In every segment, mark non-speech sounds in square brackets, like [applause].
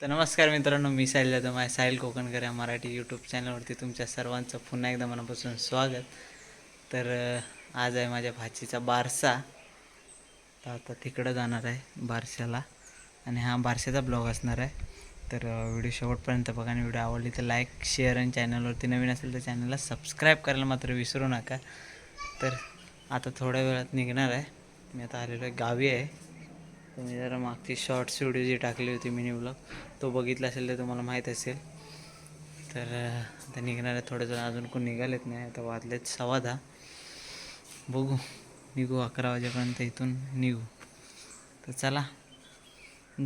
तर नमस्कार मित्रांनो मी साहिल जाधव. माझ्या साहिल कोकणकर या मराठी यूट्यूब चॅनलवरती तुमच्या सर्वांचं पुन्हा एकदा मनापासून स्वागत. तर आज आहे माझ्या भाचीचा बारसा. तर आता तिकडं जाणार आहे बारशाला. आणि हा बारशाचा ब्लॉग असणार आहे. तर व्हिडिओ शेवटपर्यंत बघा आणि व्हिडिओ आवडली तर लाईक शेअर आणि चॅनलवरती नवीन असेल तर चॅनलला सबस्क्राईब करायला मात्र विसरू नका. तर आता थोड्या वेळात निघणार आहे. मी आता आलेलो आहे. गावी आहे. तुम्ही जरा मागची शॉर्ट्स व्हिडिओ जी टाकली होती मिनी ब्लॉग तो बघितला असेल तर तुम्हाला माहीत असेल. तर आता निघणारे थोडे जण. अजून कोण निघालेत नाही. आता वाजलेत सव्वा दहा. बघू. निघू अकरा वाजेपर्यंत इथून निघू. तर चला.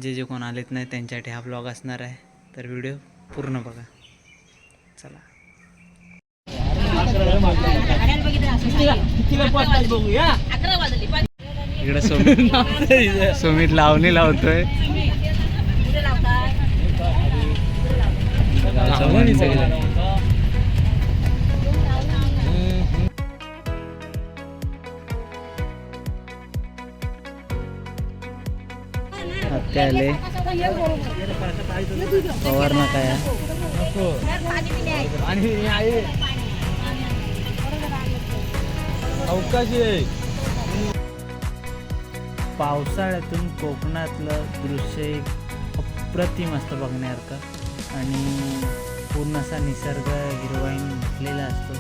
जे जे कोण आलेत नाही त्यांच्यासाठी हा ब्लॉग असणार आहे. तर व्हिडिओ पूर्ण बघा. चला. इकडे सुमित सुमित लावणी लावतोय. आले. पवार ना काय अवकाशी आहे. पावसाळ्यातून कोकणातलं दृश्य एक अप्रतिम असतं बघण्यासारखं. आणि पूर्ण असा निसर्ग हिरवाईन भरलेला असतो.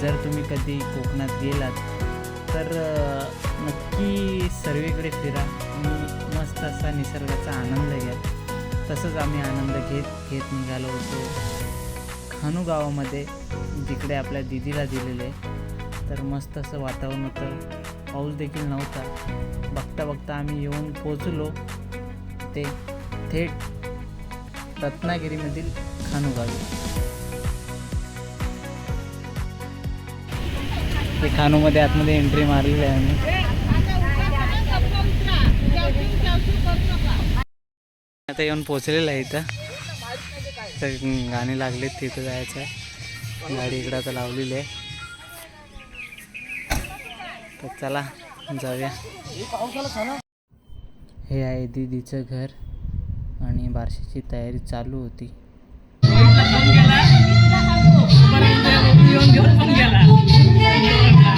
जर तुम्ही कधी कोकणात गेलात तर नक्की सर्वीकडे फिरा. आणि मस्त असा निसर्गाचा आनंद घ्या. तसंच आम्ही आनंद घेत घेत निघालो होतो खानू गावामध्ये जिकडे आपल्या दिदीला दिलेलं आहे. तर मस्त असं वातावरण होतं. पाऊस देखील नव्हता. बघता बघता आम्ही येऊन पोचलो ते थेट रत्नागिरीमधील खानुगावी. ते खानूमध्ये आतमध्ये एंट्री मारलेली आहे आम्ही. आता येऊन पोचलेलं आहे इथं. तर गाणी लागले तिथं जायचं आहे गाडी इकडं आता लावलेली आहे. तर चला जाऊया. हे आहे दीदीचं घर आणि बारशीची तयारी चालू होती. त्याच्या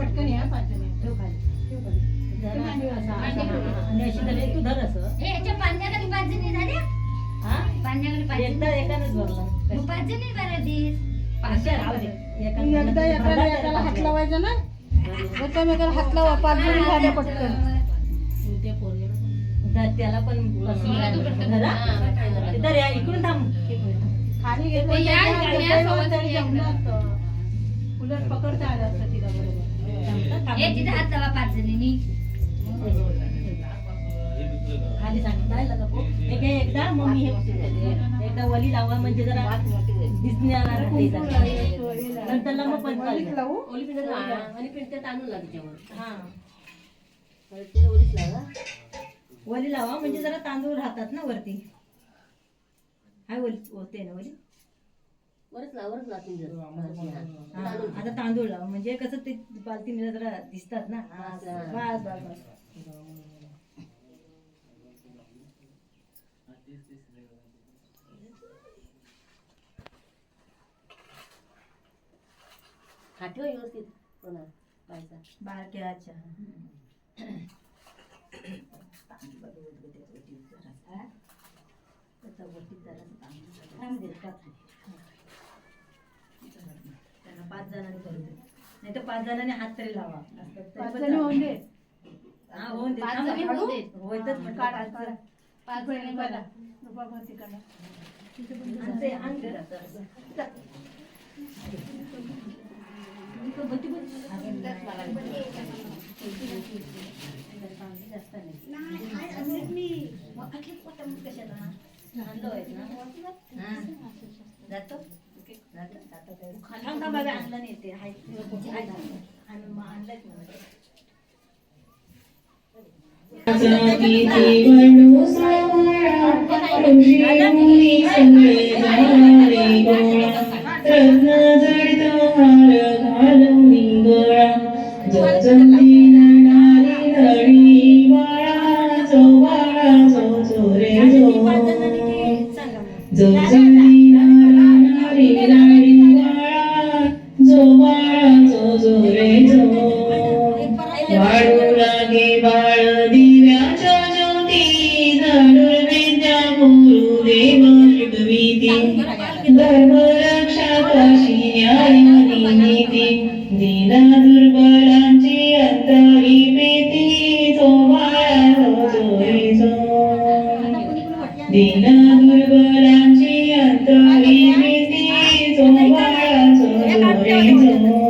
पटकन या ठेव खाली ठेव खाली. जरा असं, असं, हा. आणि अशी धरली, तू धर असं. ह्याच्या पाण्याखाली पाच जणी झाल्या हा? पाण्याखाली पाच एकदा जणी. एकानंच भरला मग पाच जणी बरं दिस. असं राहू दे. एकानं एकदा भरला एकाला तरी एकाला हात लावायचा ना? एकमेकाला हात लावा. पाच जणी झाल्या पटकन. धर, त्याला पण असं धरा. ते धर, या, इकडून थांब. खाली घेतलं ते या, तर या, त्या सोबत तरी या. उलट पकडता आलं असतं तिला बरोबर. हात पाच जणींनी. खाली सांगितलं नको घे एकदा मग मी हे एकदा वली लावा म्हणजे जरा दिसणार राहते जरा. नंतरला मग पण वलीच लावू? आणि पिंट्यात आणून लाग त्याच्यावर हा. ओलीच लावा. वली लावा म्हणजे जरा तांदूळ राहतात ना वरती. हाय वली होते ना वली? वरच. हा, आता तांदूळ लाव म्हणजे कसं ते पालतीमध्ये जरा दिसतात ना. हा. बस बस बस खाठव व्यवस्थित कोणा बायचा [coughs] पाच जणांनी करू दे नाही तर पाच जणांनी हात तरी लावा असं तरी पाच पण जणी होऊन दे. हा होऊन दे पाच थांब, जणी काढू? होऊन दे. होईतच म्हटलं काढा, पाच काढा. जण. पाच जणी करा रुपा भरती करा आणि ते आण ते राहतं असं. जा. इकडं बत्ती बघ. अगं, जास्त नाही. मग आटली पोटं मग कशाला? आणलं होय ना? हा. जातो? थांब, थांब, बाबा, आणलं नाही ते. हाय, आहे ना. आणि धर्म रक्षा काशी न्याय नीती. दीना दुर्बलांची अंतरी भीती जो बाळा जो जो दीना दुर्बलांची अंतरी भीती जो बाळा जो जो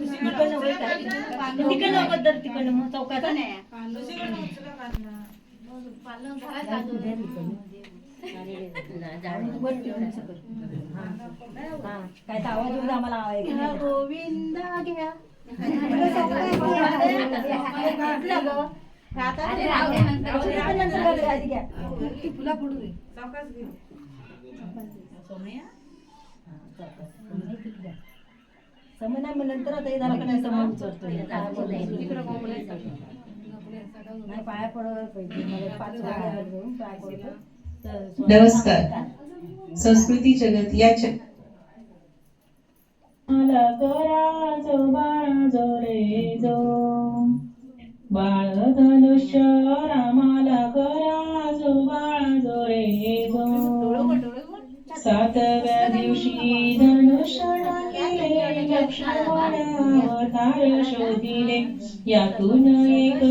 जो जोरे जो त्याला घे, त्याला घे. चौकात घे. चौकात, चौकात घे. जा. या ना खिजवरा काय तर मनात काही धरा, मला नको. तिकडनं वळ काय. तिकडनं अगोदर तिकडनं मग चौकात नाही काय तर आवाज येऊन आम्हाला. आवाज गोविंदा घ्या. तुला पडू दे. समय? नाही नंतर आता का नाही पाया पाहिजे. नमस्कार. संस्कृती जगत या जो बाळा जो रे जो. बाळ धनुष्य रामाला करा जो. बाळा जो रे जो सातव्या दिवशी धनुष्य शोधिले यातून एक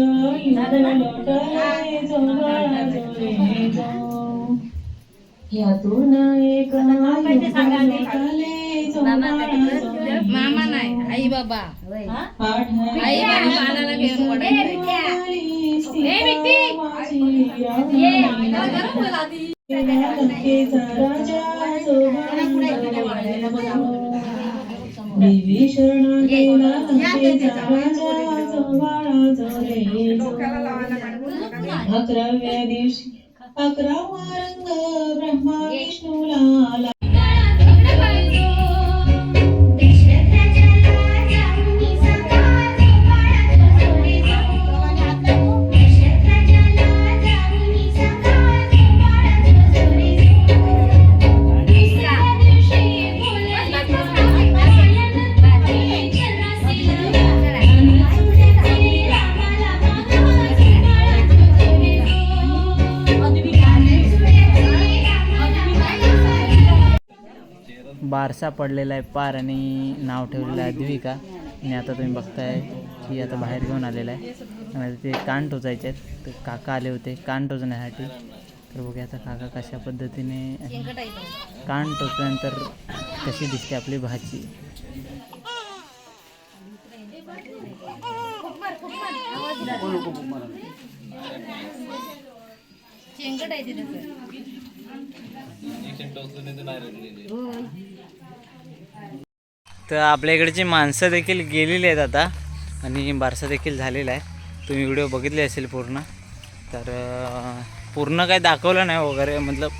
युद्ध लोटले जो यातून एक लोटले. मामा नाही आई बाबा. आई बाबा बाळाला घेऊन अकराव्या दिवशी अकरावा रंग ब्रह्मा विष्णू बारसा पडलेला आहे पार आणि नाव ठेवलेलं आहे द्विका. आणि आता तुम्ही बघताय की आता बाहेर घेऊन आलेला आहे. आणि आता ते कान टोचायचे आहेत तर काका आले होते कान टोचण्यासाठी तर बघूया आता काका कशा पद्धतीने कान टोचल्यानंतर कशी दिसते आपली भाजी शेंगट आहे तिथे. तर आपल्या इकडची माणसं देखील गेलेली आहेत आता. आणि बारसा देखील झालेला आहे. तुम्ही व्हिडिओ बघितले असेल पूर्ण. तर पूर्ण काही दाखवलं नाही वगैरे. मतलब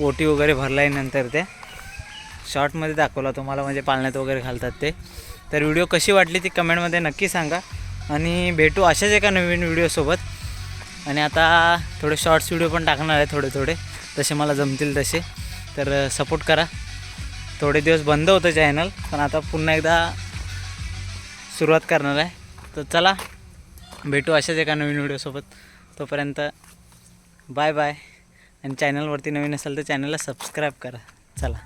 ओटी वगैरे भरला आहे नंतर ते. शॉर्टमध्ये दाखवला तुम्हाला. म्हणजे पाळण्यात वगैरे घालतात ते. तर व्हिडिओ कशी वाटली ती कमेंटमध्ये नक्की सांगा. आणि भेटू अशाच एका नवीन व्हिडिओसोबत. आणि आता थोडे शॉर्ट्स व्हिडिओ पण टाकणार आहे थोडे थोडे. जसे मला जमतील तसे. तर सपोर्ट करा. थोडे दिवस बंद होतं चॅनल पण आता पुन्हा एकदा सुरुवात करणार आहे. तर चला भेटू अशाच एका नवीन व्हिडिओसोबत तोपर्यंत बाय बाय आणि चॅनलवरती नवीन असेल तर चॅनलला सबस्क्राईब करा. चला.